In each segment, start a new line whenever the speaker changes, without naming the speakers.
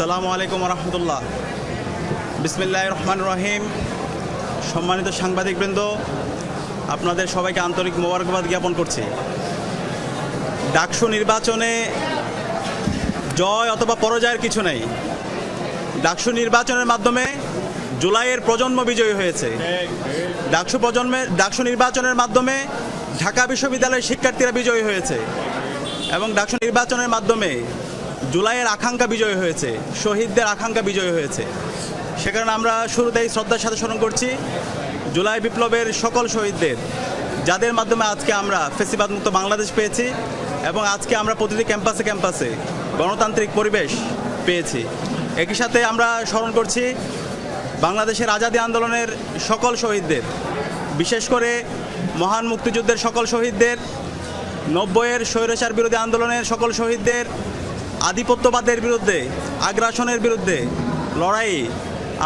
সালামু আলাইকুম রহমতুল্লাহ বিসমিল্লাহ রহমান রহিম। সম্মানিত সাংবাদিকবৃন্দ, আপনাদের সবাইকে আন্তরিক মোবারকবাদ জ্ঞাপন করছি। ডাকসু নির্বাচনে জয় অথবা পরাজয়ের কিছু নেই। ডাকসু নির্বাচনের মাধ্যমে জুলাইয়ের প্রজন্ম বিজয়ী হয়েছে। ডাকসু প্রজন্মের ডাকসু নির্বাচনের মাধ্যমে ঢাকা বিশ্ববিদ্যালয়ের শিক্ষার্থীরা বিজয়ী হয়েছে। এবং ডাকসু নির্বাচনের মাধ্যমে জুলাইয়ের আকাঙ্ক্ষা বিজয় হয়েছে, শহীদদের আকাঙ্ক্ষা বিজয় হয়েছে। সে কারণে আমরা শুরুতেই শ্রদ্ধার সাথে স্মরণ করছি, জুলাই বিপ্লবের সকল শহীদদের, যাদের মাধ্যমে আজকে আমরা ফেসিবাদ মুক্ত বাংলাদেশ পেয়েছি এবং আজকে আমরা প্রতিটি ক্যাম্পাসে ক্যাম্পাসে গণতান্ত্রিক পরিবেশ পেয়েছি। একই সাথে আমরা স্মরণ করছি বাংলাদেশের আজাদী আন্দোলনের সকল শহীদদের, বিশেষ করে মহান মুক্তিযুদ্ধের সকল শহীদদের, নব্বইয়ের স্বৈরাচার বিরোধী আন্দোলনের সকল শহীদদের আধিপত্যবাদের বিরুদ্ধে, আগ্রাসনের বিরুদ্ধে লড়াই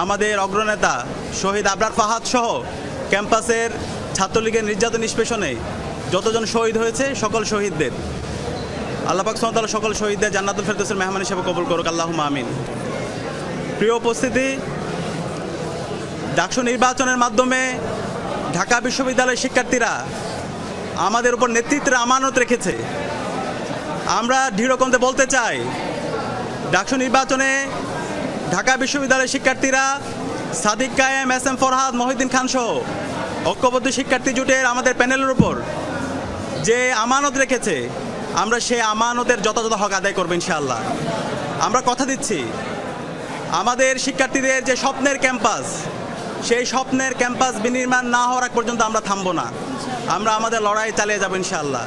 আমাদের অগ্রনেতা শহীদ আবরার ফাহাদ সহ ক্যাম্পাসের ছাত্রলীগের নির্যাতন নিষ্পেষণে যতজন শহীদ হয়েছে সকল শহীদদের। আল্লাপাক সামতাল সকল শহীদদের জান্নাতুল ফেরদৌসের মেহমান হিসেবে কবুল করুক আল্লাহ আমিন। প্রিয় উপস্থিতি, ডাকসু নির্বাচনের মাধ্যমে ঢাকা বিশ্ববিদ্যালয়ের শিক্ষার্থীরা আমাদের উপর নেতৃত্বের আমানত রেখেছে। আমরা দৃঢ়কণ্ঠে বলতে চাই, ডাকসু নির্বাচনে ঢাকা বিশ্ববিদ্যালয়ের শিক্ষার্থীরা সাদিক কায়েম, এস এম ফরহাদ, মহিউদ্দিন খান সহ ঐক্যবদ্ধ শিক্ষার্থী জোটের আমাদের প্যানেলের উপর যে আমানত রেখেছে, আমরা সেই আমানতের যথাযথ হক আদায় করব ইনশাআল্লাহ। আমরা কথা দিচ্ছি, আমাদের শিক্ষার্থীদের যে স্বপ্নের ক্যাম্পাস, সেই স্বপ্নের ক্যাম্পাস বিনির্মাণ না হওয়ার পর্যন্ত আমরা থামবো না। আমরা আমাদের লড়াই চালিয়ে যাব ইনশাআল্লাহ।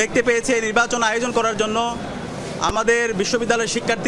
দেখতে পেয়েছে নির্বাচন আয়োজন করার জন্য আমাদের বিশ্ববিদ্যালয়ের শিক্ষার্থী